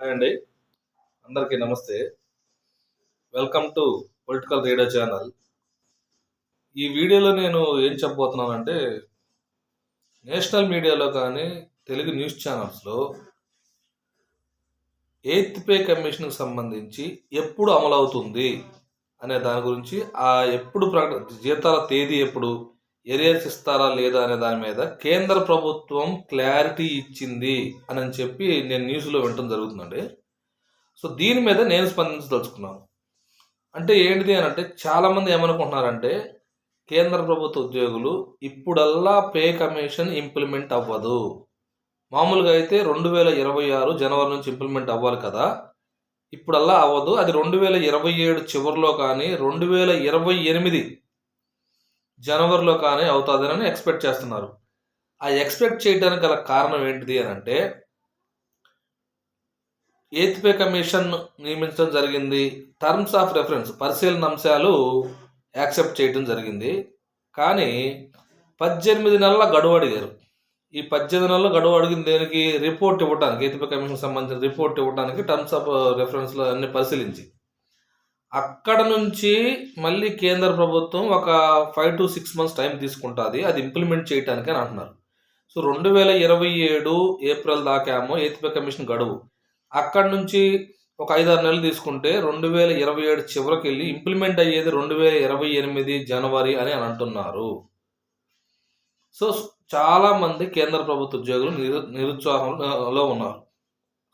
Hi అండి. అందరికీ నమస్తే. Welcome to political radio channel ఈ వీడియోలో నేను ఏం చెప్పబోతున్నానంటే నేషనల్ మీడియాలో కానీ తెలుగు న్యూస్ ఛానల్స్లో ఎయిత్ పే కమిషన్కి సంబంధించి ఎప్పుడు అమలవుతుంది అనే దాని గురించి ఆ ఎప్పుడు ప్రకట జీతాల తేదీ ఎప్పుడు ఎరియర్స్ ఇస్తారా లేదా అనే దాని మీద కేంద్ర ప్రభుత్వం క్లారిటీ ఇచ్చింది అని అని చెప్పి నేను న్యూస్లో వినటం జరుగుతుందండి. సో దీని మీద నేను స్పందించదలుచుకున్నాను. అంటే ఏంటిది అని అంటే చాలామంది ఏమనుకుంటున్నారంటే కేంద్ర ప్రభుత్వ ఉద్యోగులు ఇప్పుడల్లా పే కమిషన్ ఇంప్లిమెంట్ అవ్వదు. మామూలుగా అయితే రెండు వేల ఇరవై ఆరు జనవరి నుంచి ఇంప్లిమెంట్ అవ్వాలి కదా. ఇప్పుడల్లా అవ్వదు. అది రెండు వేల ఇరవై ఏడు చివరిలో కానీ రెండు వేల ఇరవై ఎనిమిది జనవరిలో కానీ అవుతుందని ఎక్స్పెక్ట్ చేస్తున్నారు. ఆ ఎక్స్పెక్ట్ చేయడానికి గల కారణం ఏంటిది అని అంటే ఎయిత్ పే కమిషన్ నియమించడం జరిగింది. టర్మ్స్ ఆఫ్ రెఫరెన్స్ పరిశీలన అంశాలు యాక్సెప్ట్ చేయడం జరిగింది. కానీ పద్దెనిమిది నెలల గడువు అడిగారు. ఈ పద్దెనిమిది నెలల గడువు అడిగిన దేనికి? రిపోర్ట్ ఇవ్వడానికి ఎయిత్ పే కమిషన్ సంబంధించిన రిపోర్ట్ ఇవ్వడానికి టర్మ్స్ ఆఫ్ రెఫరెన్స్లో అన్ని పరిశీలించి. అక్కడ నుంచి మళ్ళీ కేంద్ర ప్రభుత్వం ఒక five to six months time తీసుకుంటుంది. అది ఇంప్లిమెంట్ చేయడానికి అని అంటున్నారు. సో రెండు వేల ఇరవై ఏడు ఏప్రిల్ దాకామో ఎయిత్ కమిషన్ గడువు. అక్కడ నుంచి ఒక ఐదారు నెలలు తీసుకుంటే రెండు వేల ఇరవై ఏడు చివరికి వెళ్ళి ఇంప్లిమెంట్ అయ్యేది రెండు వేల ఇరవై ఎనిమిది జనవరి అని అని అంటున్నారు. సో చాలామంది కేంద్ర ప్రభుత్వ ఉద్యోగులు నిరు నిరుత్సాహంలో ఉన్నారు.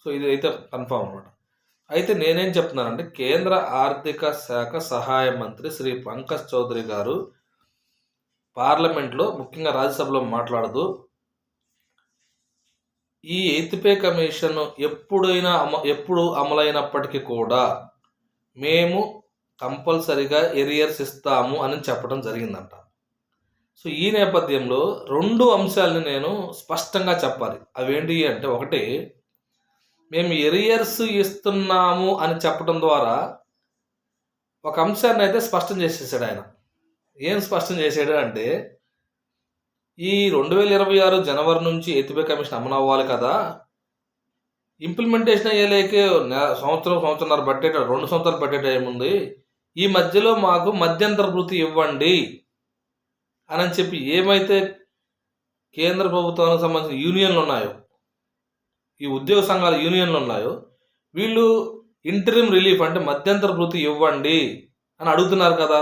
సో ఇది అయితే కన్ఫామ్ అనమాట అయితే నేనేం చెప్తున్నానంటే కేంద్ర ఆర్థిక శాఖ సహాయ మంత్రి శ్రీ పంకజ్ చౌదరి గారు పార్లమెంట్లో ముఖ్యంగా రాజ్యసభలో మాట్లాడుతూ ఈ ఎయిత్ పే కమిషన్ ఎప్పుడైనా అమ ఎప్పుడు అమలైనప్పటికీ కూడా మేము కంపల్సరిగా ఎరియర్స్ ఇస్తాము అని చెప్పడం జరిగిందంట. సో ఈ నేపథ్యంలో రెండు అంశాలని నేను స్పష్టంగా చెప్పాలి. అవేంటి అంటే ఒకటి మేము ఎరియర్స్ ఇస్తున్నాము అని చెప్పడం ద్వారా ఒక అంశాన్ని అయితే స్పష్టం చేసేసాడు ఆయన. ఏం స్పష్టం చేసాడు అంటే ఈ రెండు వేల ఇరవై ఆరు జనవరి నుంచి ఎత్తిపే కమిషన్ అమలు అవ్వాలి కదా ఇంప్లిమెంటేషన్ అయ్యేలేకే సంవత్సరం సంవత్సరంన్నర పట్టేట రెండు సంవత్సరాలు పట్టేట ఏముంది? ఈ మధ్యలో మాకు మధ్యంతర వృత్తి ఇవ్వండి అని చెప్పి ఏమైతే కేంద్ర ప్రభుత్వానికి సంబంధించిన యూనియన్లు ఉన్నాయో ఈ ఉద్యోగ సంఘాల యూనియన్లు ఉన్నాయో వీళ్ళు ఇంటరిమ్ రిలీఫ్ అంటే మధ్యంతర వృత్తి ఇవ్వండి అని అడుగుతున్నారు కదా.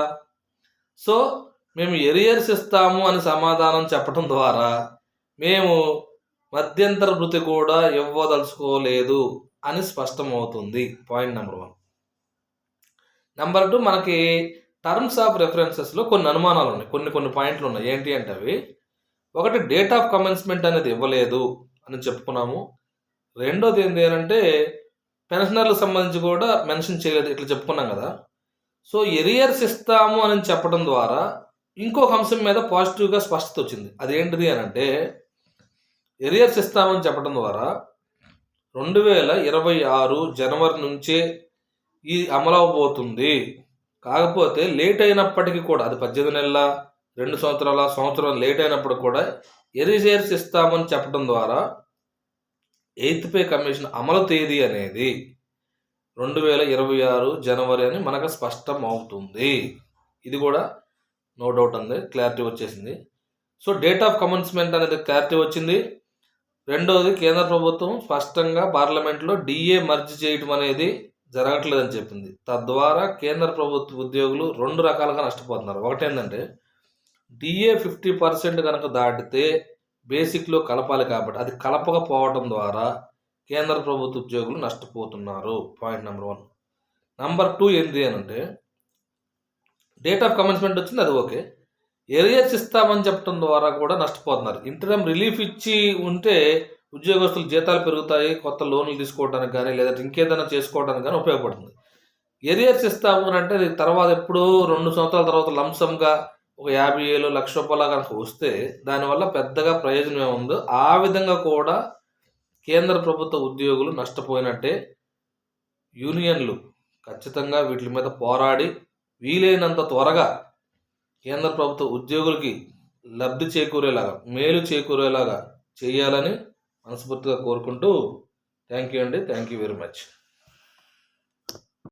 సో మేము ఎరియర్స్ ఇస్తాము అని సమాధానం చెప్పడం ద్వారా మేము మధ్యంతర వృత్తి కూడా ఇవ్వదలుచుకోలేదు అని స్పష్టమవుతుంది. Point number one number two మనకి టర్మ్స్ ఆఫ్ రెఫరెన్సెస్లో కొన్ని అనుమానాలు ఉన్నాయి. కొన్ని కొన్ని పాయింట్లు ఉన్నాయి. ఏంటి అంటే అవి ఒకటి డేట్ ఆఫ్ కమెన్స్మెంట్ అనేది ఇవ్వలేదు అని చెప్పుకున్నాము. రెండోది ఏంటి అంటే పెన్షనర్లకు సంబంధించి కూడా మెన్షన్ చేయలేదు ఇట్లా చెప్పుకున్నాం కదా. సో ఎరియర్స్ ఇస్తాము అని చెప్పడం ద్వారా ఇంకొక అంశం మీద పాజిటివ్గా స్పష్టత వచ్చింది. అదేంటిది అని అంటే ఎరియర్స్ ఇస్తామని చెప్పడం ద్వారా రెండు వేల ఇరవై ఆరు జనవరి నుంచే ఈ అమలవబోతుంది కాకపోతే లేట్ అయినప్పటికీ కూడా అది పద్దెనిమిది నెలల రెండు సంవత్సరాల సంవత్సరం లేట్ అయినప్పుడు కూడా ఎరియర్స్ ఇస్తామని చెప్పడం ద్వారా ఎయిత్ పే కమిషన్ అమలు తేదీ అనేది రెండు వేల ఇరవై ఆరు జనవరి అని మనకు స్పష్టం అవుతుంది ఇది కూడా నో డౌట్ ఉంది క్లారిటీ వచ్చేసింది. సో డేట్ ఆఫ్ కమెన్స్మెంట్ అనేది క్లారిటీ వచ్చింది. రెండవది కేంద్ర ప్రభుత్వం స్పష్టంగా పార్లమెంట్లో డిఏ మర్జ్ చేయటం అనేది జరగట్లేదని చెప్పింది. తద్వారా కేంద్ర ప్రభుత్వ ఉద్యోగులు రెండు రకాలుగా నష్టపోతున్నారు. ఒకటి ఏంటంటే డిఏ ఫిఫ్టీ పర్సెంట్ కనుక దాటితే బేసిక్లో కలపాలి కాబట్టి అది కలపకపోవడం ద్వారా కేంద్ర ప్రభుత్వ ఉద్యోగులు నష్టపోతున్నారు. Point number one. Number two ఏంటి అని అంటే డేట్ ఆఫ్ కమెన్స్మెంట్ వచ్చింది అది ఓకే. ఏరియర్స్ ఇస్తామని చెప్పడం ద్వారా కూడా నష్టపోతున్నారు. ఇంటర్మ్ రిలీఫ్ ఇచ్చి ఉంటే ఉద్యోగస్తులు జీతాలు పెరుగుతాయి కొత్త లోన్లు తీసుకోవడానికి కానీ లేదంటే ఇంకేదైనా చేసుకోవడానికి కానీ ఉపయోగపడుతుంది. ఏరియర్స్ ఇస్తాము అని అంటే తర్వాత ఎప్పుడూ రెండు సంవత్సరాల తర్వాత లంసంగా ఒక యాభై ఏళ్ళు లక్ష రూపాయల కనుక వస్తే దానివల్ల పెద్దగా ప్రయోజనం ఏముందో? ఆ విధంగా కూడా కేంద్ర ప్రభుత్వ ఉద్యోగులు నష్టపోయినట్టే యూనియన్లు ఖచ్చితంగా వీటి మీద పోరాడి వీలైనంత త్వరగా కేంద్ర ప్రభుత్వ ఉద్యోగులకి లబ్ధి చేకూరేలాగా మేలు చేకూరేలాగా చేయాలని మనస్ఫూర్తిగా కోరుకుంటూ థ్యాంక్ యూ అండి. Thank you very much